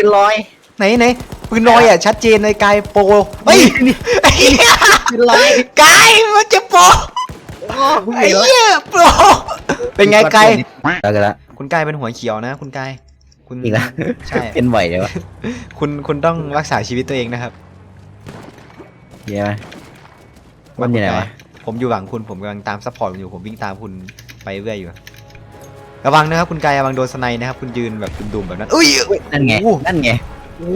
ปืนลอยไหนไหนปืนลอยอะชัดเจนในกายโปรเฮ้ยไอ้เหี้ยปืนลอยกายมันจะโปรโอ้โหไอ้เหี้ยโปรเป็นไงกายแล้วกันละคุณกายเป็นหัวเขียวนะคุณกายคุณอีกแล้วใช่เป็นบ่อยเลยวะคุณคุณต้องรักษาชีวิตตัวเองนะครับเหี้ยไหมมันอยู่ไหนวะผมอยู่หลังคุณผมกำลังตามซัพพอร์ตคุณอยู่ผมวิ่งตามคุณไปเรื่อยอยู่ ระวังนะครับคุณกายระวังโดนสไนนะครับคุณยืนแบบดุมๆแบบนั้นอุ้ยนั่นไงโอ้นั่นไง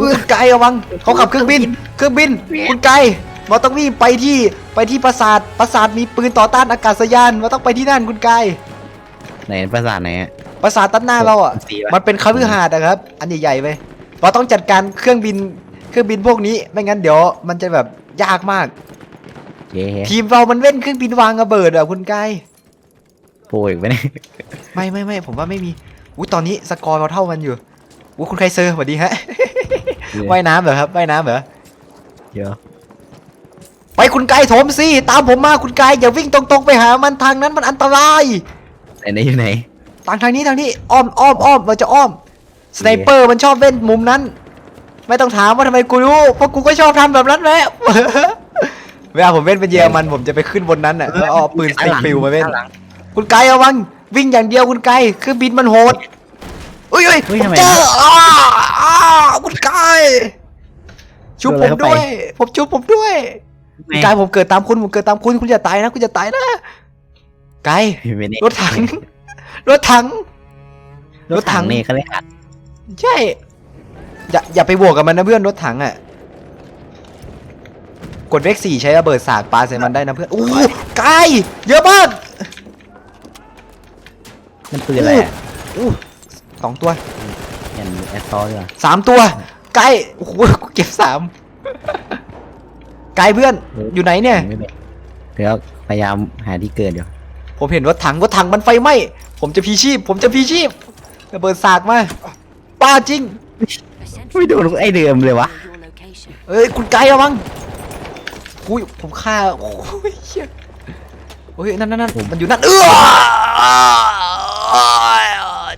คุณกายระวังเขาขับเครื่องบิน เครื่องบิน คุณกายเราต้องวิ่งไปที่ไปที่ปราสาทปราสาทมีปืนต่อต้านอากาศยานเราต้องไปที่นั่นคุณกายไหนภาษาทไหนอะปราสาทตัดหน้าเราอะสีวะมันเป็นคฤหาสน์นะครับ อันใหญ่ๆไปเราต้องจัดการเครื่องบินเครื่องบินพวกนี้ไม่งั้นเดี๋ยวมันจะแบบยากมากเย้ทีมเรามันเล่นเครื่องบินวางระเบิดอะคุณกายโปรอีกไหมเนี่ยไม่ไม่ไม่ผมว่าไม่มีอุ้ยตอนนี้สกอร์เราเท่ากันอยู่อุ้ยคุณไคเซอร์สวัสดีฮะว่ายน้ำเหรอครับว่ายน้ำเหรอเดี๋ยวไปคุณไกายโถมสิตามผมมาคุณไกายอย่าวิ่งตรงๆไปหามันทางนั้นมันอันตรายไหนไหนอยู่ไหนทางทางนี้ทางนี้อ้อมอ้อมอ้อมเราจะอ้อมสไนเปอร์มันชอบเล่นมุมนั้น ไม่ต้องถามว่าทำไมกูรู้เพราะกูก็ชอบทำแบบนั้นแหละเวลาผมเล่นเป็นเยอรมันผมจะไปขึ้นบนนั้นอะแล้วเอาปืนสติกฟิลมาเล่นข้งหลัง คุณไกายระวังวิ่งอย่างเดียวคุณไกายเครื่องบินมันโหดอุ้ยอุ้ยเฮ้ยผมทำไม เจออ้าอ้าคุณไกายชุบผมโดนอะไรเข้าไปด้วย ผมชุบผมด้วยคุณกายผมเกิดตามคุณผมเกิดตามคุณคุณจะตายนะคุณจะตายนะกายไม่ได้รถถัง รถถังรถถังนี่เขาเรียกอัดใช่ อย่าอย่าไปบวกกับมันนะเพื่อนรถถังอะ กดเลขสี่ใช้ระเบิดสาดปาใส่มันได้นะเพื่อน โอ้โหกายเยอะมาก มันปืนอะไรอะอู้สองตัวยันแอสซอลด้วยสามตัวกายโอ้โหกูเก็บสามกายเพื่อน อยู่ไหนเนี่ย ไม่เป็นเดี๋ยวพยายามหาที่เกิดอยู่ผมเห็นรถถังรถถังมันไฟไหม้ ผมจะพีชีพ ผมจะพีชีพระเบิดสากมาป้าจริง ไม่โดนไอ้เดิมเลยวะ เอ้ย คุณไกด์ระวังอุ้ยผมฆ่า โอ้ยเหี้ย โอ้ยนั่นนั่นนั่นมันอยู่นั่นเออ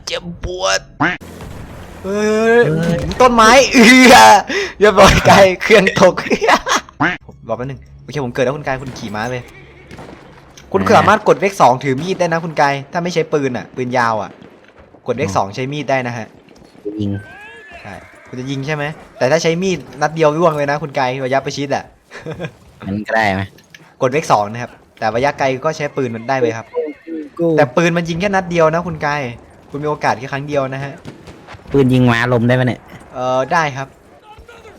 เจ็บปวดเอ้ยต้นไม้เอือเรียบร้อยไกด์เครื่องตกรอแป๊บนึงโอเคผมเกิดแล้วคุณไกด์คุณขี่ม้าไปคุณสามารถกดเลขสองถือมีดได้นะคุณไกด์ถ้าไม่ใช้ปืนอะปืนยาวอะ กดเลขสองใช้มีดได้นะฮะยิงใช่คุณจะยิงใช่ไหมแต่ถ้าใช้มีดนัดเดียวร่วงเลยนะคุณไกลระยะประชิดอะมันก็ได้ไหมกดเลขสองนะครับ แต่ระยะไกลก็ใช้ปืนมันได้เลยครับ กูแต่ปืนมันยิงแค่นัดเดียวนะคุณไกลคุณมีโอกาสแค่ครั้งเดียวนะฮะปืนยิงม้าลมได้ไหมเนี่ยเออได้ครับ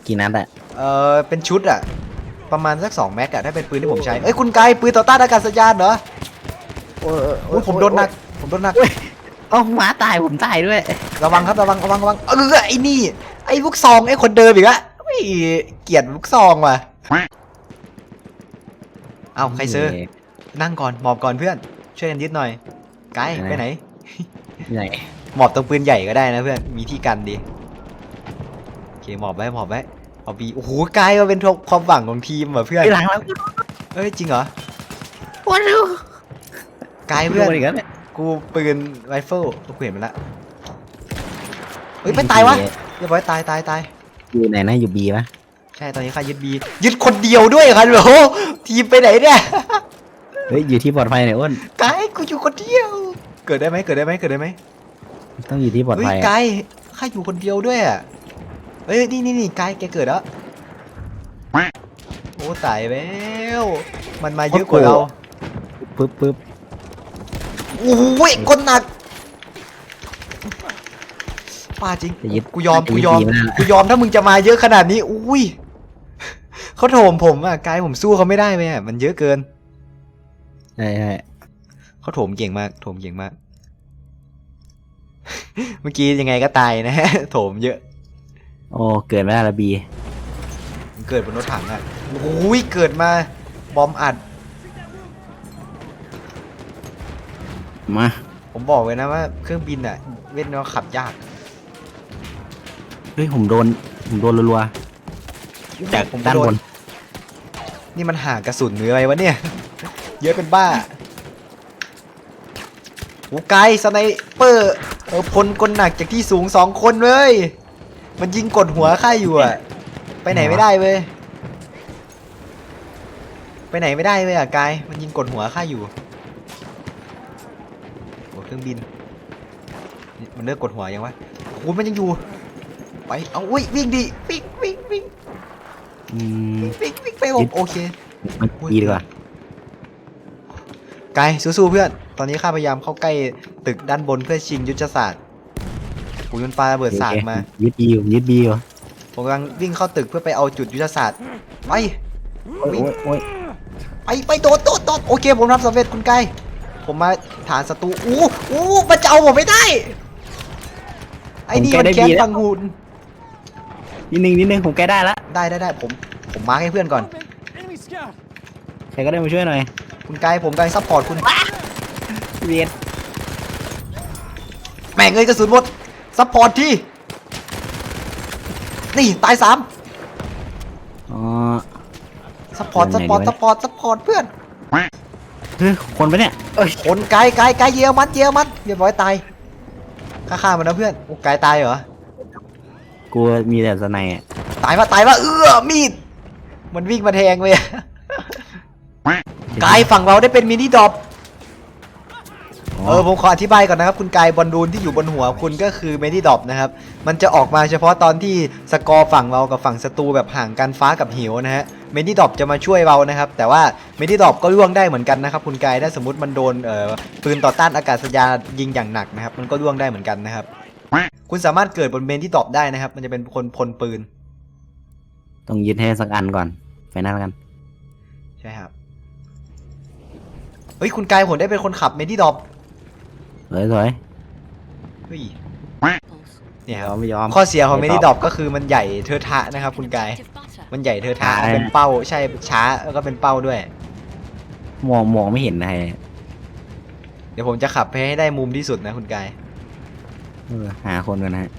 กี่นัดอะเออเป็นชุดอะประมาณสักสองแม็กอะถ้าเป็นปืนที่ผมใช้เอ้ยคุณไกลปืนต่อต้านอากาศยานเหรอโอ้ยผมโดนหนักผมโดนหนักเอ้าม้าตายผมตายด้วย ระวังครับระวังระวังระวังเออไอ้นี่ไอ้ลูกซองไอ้คนเดิมอีกอะไม่เกลียดลูกซองว่ะ เอาใครซื้อ นั่งก่อนหมอบก่อนเพื่อน ช่วยกันยึดหน่อย ไกด์ไปไหน ไหน หมอบตรงปืนใหญ่ก็ได้นะเพื่อน มีที่กันดี โอเคหมอบไว้หมอบไว้เอาบี โอ้โหไกด์มาเป็นความหวังของทีมว่ะเพื่อนไปหลังแล้วเอ้ยจริงเหรอวันเร็วไกด์เพื่เพื่ออนนอีกแล้วเนี่ยกูปืนไรเฟิลกูเห็นมันละเฮ้ยไม่ตายวะเรียบร้อยตายตายตายอยู่ไหนนะอยู่บีปะ ใช่ตอนนี้ข้ายึดบียึดคนเดียวด้วยครับโอ้โหทีมไปไหนเนี่ยเฮ้ยอยู่ที่ปลอดภัยหน่อยอ้นไกด์กูอยู่คนเดียว เกิดได้ไหมเกิดได้ไหมเกิดได้ไหมต้องอยู่ที่ปลอดเฮ้ยภัยไกอะด์ข้าอยู่คนเดียวด้วยอะเฮ้ยนี่นี่นี่ไกด์แกเกิดแล้วโอ้ตายแล้วมันมาเยอะกว่าเราปึ๊บปึ๊บโอ้ยคนหนักป้าจริงจะยึดกูยอมจะกูยึดยอมบีไม่ได้ละกูยอมถ้ามึงจะมาเยอะขนาดนี้อุ้ย เขาโถมผมอะไกด์ผมสู้เขาไม่ได้ไหมอะมันเยอะเกินใช่ใช่เขาโถมเก่งมาก โถมเก่งมาก เมื่อกี้ยังไงก็ตายนะฮะ โถมเยอะ โอ้เกิดไม่ได้ละบีมันเกิดบนรถถังอะโอ้ยเกิดมา บอมอัด มาผมบอกเลยนะว่าเครื่องบินอะเว้นว่าขับยาก เฮ้ยผมโดนผมโดนรัวๆจากผมด้านโบน นี่มันห่างกระสุนหรืออะไรวะเนี่ย เยอะเป็นบ้าโอ้ไกลสไนเปอร์เออพลกลหนักจากที่สูงสองคนเลย มันยิงกดหัวข้าอยู่อะไปไหนไม่ได้เว้ยไปไหนไม่ได้เว้ยอะกาย มันยิงกดหัวข้าอยู่โอ้เครื่องบินนี่มันเลิกกดหัวยังวะโอ้ยมันยังอยู่ ไป เอาอุ้ยวิ่งดิ วิ่งวิ่งวิ่งอืมวิ่งวิ่ง ไปผมโอเคมันดีดีกว่ากายสู้ๆเพื่อน ตอนนี้ข้าพยายามเข้าใกล้ตึกด้านบนเพื่อชิงยุทธศาสตร์ปูยนปลาระเบิดศาสตร์มา ยึดบีอยู่ยึดบีอยู่ผมกำลังวิ่งเข้าตึกเพื่อไปเอาจุดยุทธศาสตร์ไปโอ้ยโอ้ยไปไปโดดโดดโดดโอเค ผมทำสำเร็จคุณไกายผมมาฐานศัตรูอู้อู้มันจะเอาผมไม่ได้ ไอ้นี่มันแค้นฟังหุนนิดนึงนิดนึงผมแก้ได้ละได้ได้ได้ผม มมาร์คให้เพื่อนก่อน Enemy scout! ใครก็ได้มาช่วยหน่อยคุณไกายผมกำลังซัพพอร์ตคุณเวียนแม่งเอ้ยกระสุนหมดซัพพอร์ตที่ นี่ตายสามอ๋อซัพพอร์ตยัซังพไงพอร์ตดีวะซัพพอร์ตซัพพอร์ตเพื่อนเฮ้ยคนปะเนี่ยเอ้ยคนไกลไกลไกลเยียวมันเยียวมันเรียบร้อยตายฆ่าฆ่ามันนะเพื่อนโอ้ไกลตายเหรอกูมีแต่สไนด์อะตายปะตายปะเอื้อมีด มันวิ่งมาแทงเลยกายฝั่งเราได้เป็นมินิดรอปเออผมขออธิบายก่อนนะครับ คุณกายบอลลูนที่อยู่บนหัวคุณก็คือมินิดรอปนะครับ มันจะออกมาเฉพาะตอนที่สกอร์ฝั่งเรากับฝั่งศัตรูแบบห่างกันฟ้ากับหิวนะฮะมินิดรอปจะมาช่วยเรานะครับ แต่ว่ามินิดรอปก็ร่วงได้เหมือนกันนะครับ คุณกายถ้าสมมติมันโดนเอ่อปืนต่อต้านอากาศยานยิงอย่างหนักนะครับ มันก็ร่วงได้เหมือนกันนะครับ คุณสามารถเกิดบนเมนที่ดรอปได้นะครับ มันจะเป็นคนพลปืน ต้องยึดให้สักอันก่อนไฟนั่นกัน ใช่ครับ เฮ้ย คุณกายผมได้เป็นคนขับเมนที่ดรอปสวยสวยเฮ้ยเนี่ยยคอรับมไม่ยอมข้อเสียของเมไม่นตอบที่ดรอปก็คือมันใหญ่เทอะทะนะครับ คุณกาย มันใหญ่เทอะทะช้าเป็นเป้าใช่ช้าแล้วก็เป็นเป้าด้วยมองมองไม่เห็นอะไรเดี๋ยวผมจะขับไปให้ได้มุมที่สุดนะคุณกายเออหาคนกันนะฮะ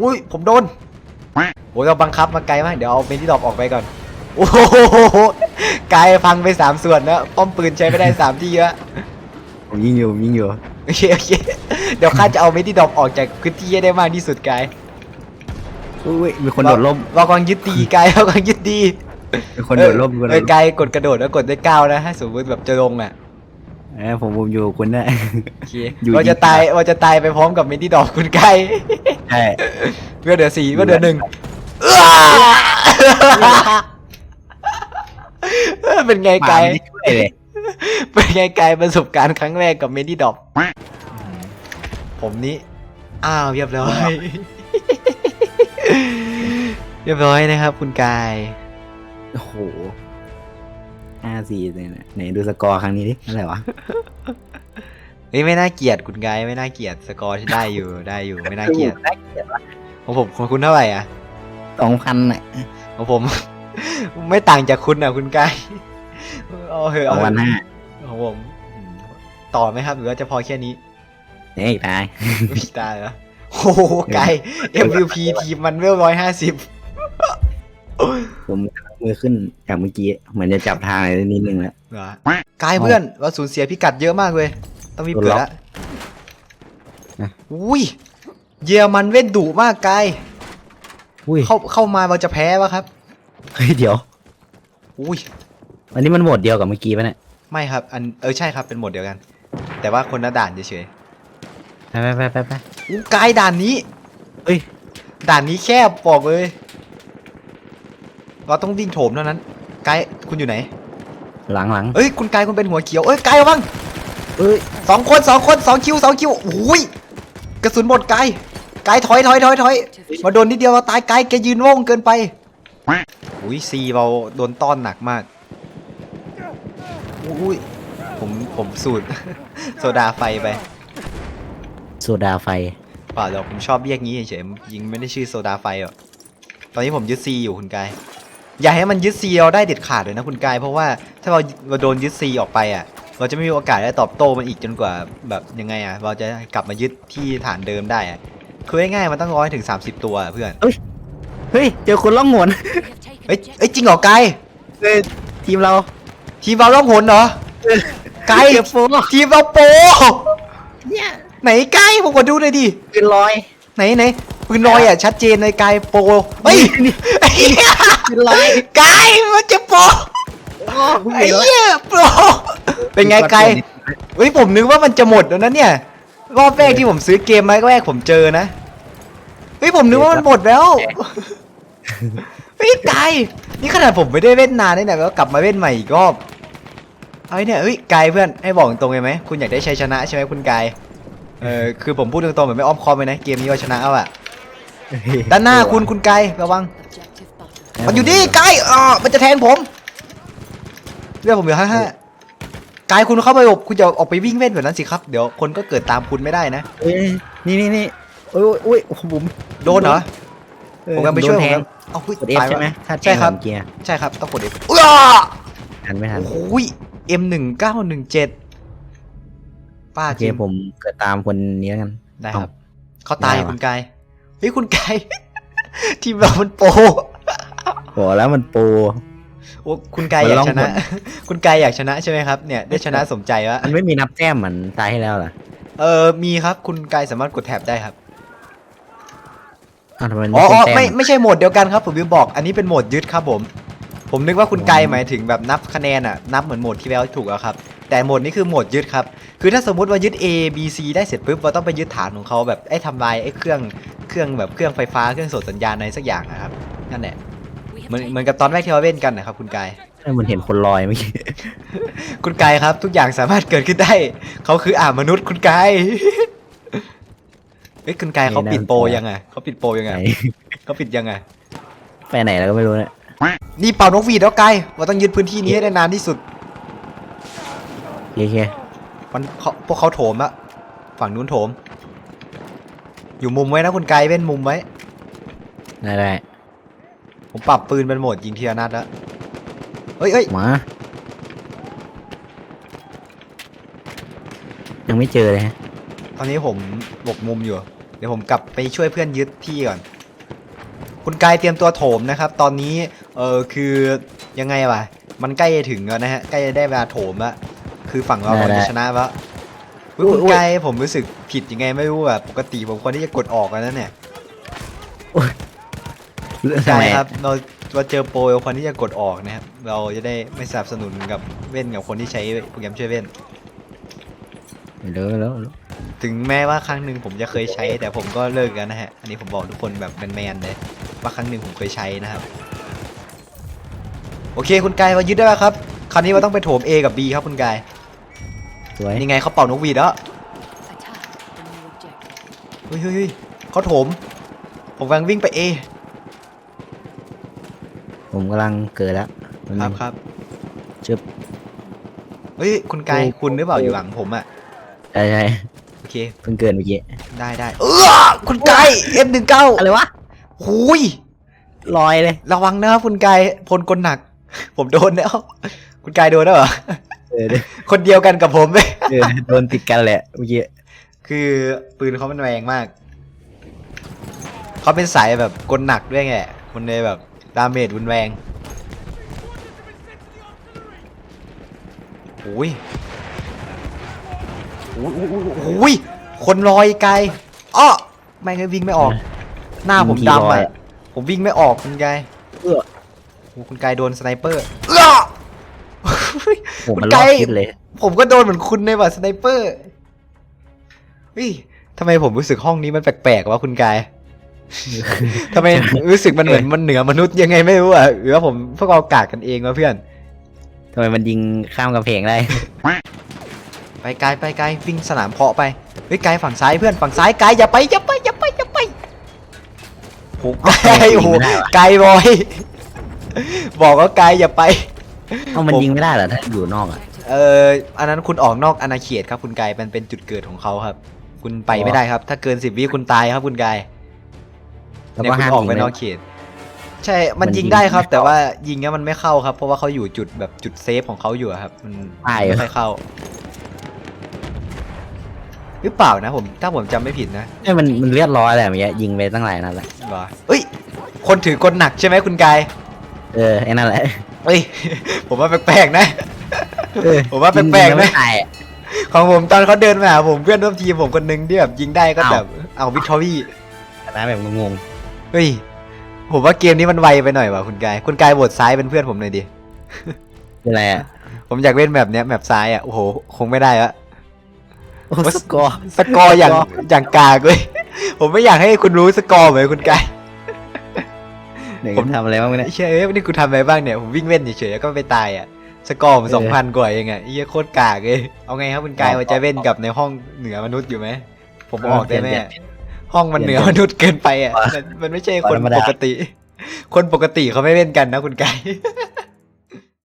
อุ้ยผมโดน โอ้ยเราบังคับมาไกลมากเดี๋ยวเอาเมนที่ดรอปออกไปก่อน โอ้โหกายพังไปสามส่วนแล้วป้อมปืนใช้ไม่ได้สามที่แล้วผมยิงอยู่ผมยิงอยู่โอเคโอเคเดี๋ยวข้าจะเอาเมทิดอปออกจากพื้นที่ให้ได้มากที่สุดกายอุ้ยมีคนโดดร่มเรากำลังยึดดีกายเรากำลังยึดดีมีคนโดดร่มมีคนโดเอ้ดยร่มกายกดกระโดดแล้วกดได้เก้านะถ้าสมมติแบบจะลงอะเออผมผมอยู่กับคุณนะโอเคอยู่เราจะดีๆตายเราจะตายไปพร้อมกับเมทิดอปคุณกายใช่เพื่อเดือสี่เพื่อเดือหนึ่ง เอ้อเป็นไงหมากายไม่ช่วยเลยเป็นไงกายประสบการณ์ครั้งแรกกับเมทิดอปผมนี้ อ้าวเรียบร้อย เรียบร้อยนะครับคุณกาย โอ้โหห้าสี่เลยนะไหนดูสกอร์ครั้งนี้ดิอะไรวะเฮ้ยไม่น่าเกลียดคุณกายไม่น่าเกลียดสกอร์ที่ได้อยู่ได้อยู่ ไม่น่าเกลียดของผมของคุณเท่าไหร่อะ สองพันอะของผม ไม่ต่างจากคุณอะคุณกายเอาเหอะสเอาองเหพันอะห้าของผมอืมต่อไหมครับ หรือว่าจะพอแค่นี้ เฮ้ยตายไม่ตายเหรอโอ้โหไกล MVP ทีมมันเวลร้อยห้าสิบผมมือขึ้นจากเมื่อกี้ เหมือนจะจับทางอะไรนิดนึงแล้วเหรอกายเพื่อนเราสูญเสียพิกัดเยอะมากเลย ต้องมีเกิดละนะ อุ้ย เยอรมันเว้นดุมากกาย อุ้ยเข้าเข้ามาเราจะแพ้ปะครับ เฮ้ยเดี๋ยว อุ้ย อันนี้มันโหมดเดียวกับเมื่อกี้ปะเนี่ยไม่ครับ อันเออใช่ครับเป็นโหมดเดียวกัน แต่ว่าคนละด่านเฉยไปไปไปไปไป ๆอู้กายด่านนี้เฮ้ย ด่านนี้แคบบอกเลย เราต้องวิ่งโถมเท่านั้นกายคุณอยู่ไหน หลังหลังเอ้ยคุณกายคุณเป็นหัวเขียวเอ้ยกายระวังเอ้ยสองคนสองคนสองคิวสองคิวโอ้ยกระสุนหมดกาย กายถอยถอยถอยถอยมาโดนนิดเดียวเราตายกายแกยืนโว่งเกินไปอุ้ยซีเราโดนต้อนหนักมากอุ้ยผมผมสูดโซดาไฟไปโซดาไฟเปล่าหรอกผมชอบเรียกงี้เฉยๆยิงไม่ได้ชื่อโซดาไฟหรอกตอนนี้ผมยึดซีอยู่คุณกาย อย่าให้มันยึดซีเราได้เด็ดขาดเลยนะคุณกาย เพราะว่าถ้าเราเราโดนยึดซีออกไปอะ เราจะไม่มีโอกาสได้ตอบโต้มันอีกจนกว่าแบบยังไงอะ เราจะกลับมายึดที่ฐานเดิมได้อะ คือง่ายๆมันต้องร้อยถึง30ตัวอะเพื่อนเฮ้ย เจอคนล่องหนเอ้ยเอ้ยจริงเหรอกายเฮ้ยทีมเรา ทีมเราล่องหนเหรอกายเก็บโฟทีมเราโปรเนี่ยไหนกายผมขอดูหน่อยดิเป็นร้อย ไหนไหนปืนลอยอะชัดเจนในกายโปรเฮ้ยไอ้เหี้ยเป็นไรกายมันจะโปรไอ้เหี้ยโปรเป็นไงกายเฮ้ยผมนึกว่ามันจะหมดแล้วนะเนี่ย รอบแรกที่ผมซื้อเกมมาแรกผมเจอนะ เฮ้ยผมนึกว่ามันหมดแล้ว เฮ้ยกายนี่ขนาดผมไม่ได้เล่นนานเลยนะแล้วกลับมาเล่นใหม่อีกรอบเอาไอ้เนี่ยเฮ้ยกายเพื่อนให้บอกตรงเลยไหมคุณอยากได้ชัยชนะใช่ไหมคุณกายเออคือผมพูดตรงๆแบบไม่อ้อมค้อมเลยนะเกมนี้ว่าชนะเอาอะด้านหน้าคุณคุณกายระวัง Objective butter. มันอยู่นี่กายอ่ามันจะแทนผมเรื่องผมเหลือห้าห้า กายคุณเข้าไปอบคุณจะออกไปวิ่งเล่นแบบนั้นสิครับเดี๋ยวคนก็เกิดตามคุณไม่ได้นะ เอ้ยนี่นี่นี่โอ้ยโอ้ยโอ้ยผมโดนเหรอผมกำลังไปช่วยโดนผแทมงเอาหุ้ยกดเอฟตายใช่ไหมวะถ้าแทงใช่ครับเหมือนเกียร์ใช่ครับต้องกดเอฟอ้าทันไม่ทันโอ้ย M หนึ่งเก้าหนึ่งเจ็ดป้าโอจเคริงผมเกิดตามคนนี้แล้วกัน ได้ครับเอาเขาตายได้วะ คุณกายเฮ้ยคุณกาย ทีมเรามันโปรโหแล้วมันโปร โอ้คุณกายอยากชมันนะล่องหนคุณกายอยากชนะใช่ไหมครับเนี่ยได้ชนะสมใจวะมันไม่มีนับแต้มเหมือนตายให้แล้วเหรอเออมีครับคุณกายสามารถกดแท็บได้ครับอ้าวทำไมอ๋อไม่อ๋อเป็นแต้มไม่ไม่ใช่โหมดเดียวกันครับผมลืมบอกอันนี้เป็นโหมดยึดครับผม ผมนึกว่าคุณไกลหมายถึงแบบนับคะแนนอะนับเหมือนโหมดที่แล้วถูกแล้วครับ แต่โหมดนี้คือโหมดยึดครับคือถ้าสมมุติว่ายึด A B C ได้เสร็จปุ๊บเราต้องไปยึดฐานของเขาแบบไอ้ทำลายไอ้เครื่องเครื่องแบบเครื่องไฟฟ้าเครื่องส่งสัญญาณอะไรสักอย่างนะครับนั่นแหละ We have เหมือน taken เหมือนกับตอนแรกที่เราเล่นกันนะครับคุณกายใช่มันเห็นคนลอยเมื่อกี้คุณกายครับ ทุกอย่างสามารถเกิดขึ้นได้ เขาคืออ่ามนุษย์คุณกาย เฮ้ยคุณกายเขาปิดโปรยังไงเขาปิดโปรยังไหไงนเขาปิดยังไง ไปไหนแล้วก็ไม่รู้เนี่ยนี่เป่านกหวีดแล้วไกลเราต้องยึดพื้นที่นี้ให้ได้นานที่สุด โอเคมันเขาพวกเขาโถมอะฝั่งนู้นโถม อยู่มุมไว้นะคุณไกลเว้นมุมไว้ได้ได้ ผมปรับปืนเป็นโหมดยิงทีละนัดแล้วเฮ้ยเฮ้ยมา ยังไม่เจอเลยฮะตอนนี้ผมหลบมุมอยู่ เดี๋ยวผมกลับไปช่วยเพื่อนยึดที่ก่อน คุณกายเตรียมตัวโถมนะครับ ตอนนี้ เออคือยังไงวะ มันใกล้จะถึงแล้วนะฮะ ใกล้จะได้เวลาโถมละคือฝั่งเรามันจะชนะแล้วอุ๊ยคุณกายผมรู้สึกผิดยังไงไม่รู้แบบปกติผมควรที่จะกดออกแล้วนะเนี่ยทำ ใช่ไมครับเราเราเจอโปรคนที่จะกดออกนะครับเราจะได้ไม่สนับสนุนกับเว้นกับคนที่ใช้โปรแกรมช่วยเว้นเร็วเร็วเร็วถึงแม้ว่าครั้งหนึ่งผมจะเคยใช้ แต่ผมก็เลิกกันนะฮะอันนี้ผมบอกทุกคนแบบแมนๆเลยว่าครั้งหนึ่งผมเคยใช้นะครับ โอเคคุณกายมายึดได้แล้วครับคราวนี้เราต้องไปโถม A กับ B ครับคุณกายสวยนี่ไงเขาเป่านกหวีดแล้ว attack the new objective. เฮ้ยเฮ้ยเฮ้ยเขาโถมผมกำลังวิ่งไป A ผมกำลังเกิดแล้วครับครับชึบเฮ้ยคุณกายโอ้คุณหรือเปล่าอยู่หลังผมอะใช่ใช่โอเคเพิ่งเกิดเมื่อกี้ได้ได้เออคุณกาย F19 อะไรวะหุยลอยเลย ระวังนะครับคุณกายพลกลหนัก ผมโดนแล้วคุณกายโดนแล้วเหรอเออเดี๋ยวคนเดียวกันกับผมเลยเออโดนติดกันแหละเมื่อกี้คือปืนเขามันแรงมากเขาเป็นสายแบบกลหนักด้วยไงมันเลยแบบ ดาเมจรุนแรงโอ้ยโอ้ยโอ้ยโอ้ยโอ้ยคนลอยไกลอ้อไม่เคยวิ่งไม่ออก หน้าผมดำอะผมวิ่งไม่ออกคุณกายเอื้อโอ้คุณกายโดนสไนเปอร์เอ้อผมมันคุณรไกอลดคิดเลยผมก็โดนเหมือนคุณในว่ะสไนเปอร์เฮ้ยทำไมผมรู้สึกห้องนี้มันแปลกๆวะคุณกาย ทำไมรู้สึกมันเหมือนมันเหนือมนุษย์ยังไงไม่รู้อะหรือว่าผมพวกเรากากกันเองวะเพื่อนทำไมมันยิงข้ามกำแพงได้ ไปไกลไปไกลวิ่งสนามเพาะไปเฮ้ยไกลฝั่งซ้ายเพื่อนฝั่งซ้ายไกลอย่าไปอย่าไปอย่าไปอย่าไปโอ้ไกลโอ้โหไกลบอยบอกว่าไกลอย่าไปเอามันยิงไม่ได้เหรอถ้าอยู่นอกอะเอออันนั้นคุณออกนอกอาณาเขตครับคุณกายมันเป็นจุดเกิดของเขาครับ คุณไปไม่ได้ครับ ถ้าเกินสิบวิคุณตายครับคุณกาย แล้วเนี่ยก็คุณห้ามออกยิงไปไม่นอกเขต ใช่มันมันยิยิงงได้ครับไม่เข้าแต่ว่ายิงแล้วมันไม่เข้าครับ เพราะว่าเขาอยู่จุดแบบจุดเซฟของเขาอยู่อะครับ มันตายเหรอไม่ค่อยเข้า หรือเปล่านะผม ถ้าผมจำไม่ผิดนะไอ้ยมันมันเลือดร้อยแหละเมื่อกี้ยิงไปตั้งหลายนัดแหละเหรอเอ้ย คนถือกลหนักใช่ไหมคุณกายเออไอ้นั่นแหละเอ้ย ผมว่าแปลกๆนะ เออผมว่าแปลกๆยิงนะ ไม่ตายอะ ของผมตอนเขาเดินมาหาผมเพื่อนร่วมทีมผมคนหนึงที่แบบยิงได้ก็แบบเอาวิกตอรี่นะแบบงง เฮ้ย ผมว่าเกมนี้มันไวไปหน่อยว่ะคุณกาย คุณกายโหวตซ้ายเป็นเพื่อนผมหน่อยดิๆเป็นไรอะผมอยากเล่นแบบเนี้ยแบบซ้ายอะ โอ้โห คงไม่ได้ละ โอ้สกอร์ สกอร์อย่างอย่างกากเลย ผมไม่อยากให้คุณรู้สกอร์เหมือนคุณกายเดี๋ยวผมทำอะไรบ้างวะเนี่ย เชื่อเอ้ยนี่กูทำอะไรบ้างเนี่ย ผมวิ่งเล่นเฉยๆแล้วก็ไปตายอะ สกอร์ผมเออ สองพันกว่าเองอะเฮียโคตรกากเลย เอาไงครับคุณกายว่าจะเล่นกับในห้องเหนือมนุษย์อยู่ไหม ผมออกได้ไหมเปลี่ยนอะ ห้องมันเหนือมนุษย์เกินไปอะมันมันไม่ใช่คนธรรมดาปกติ คนปกติเขาไม่เล่นกันนะคุณกาย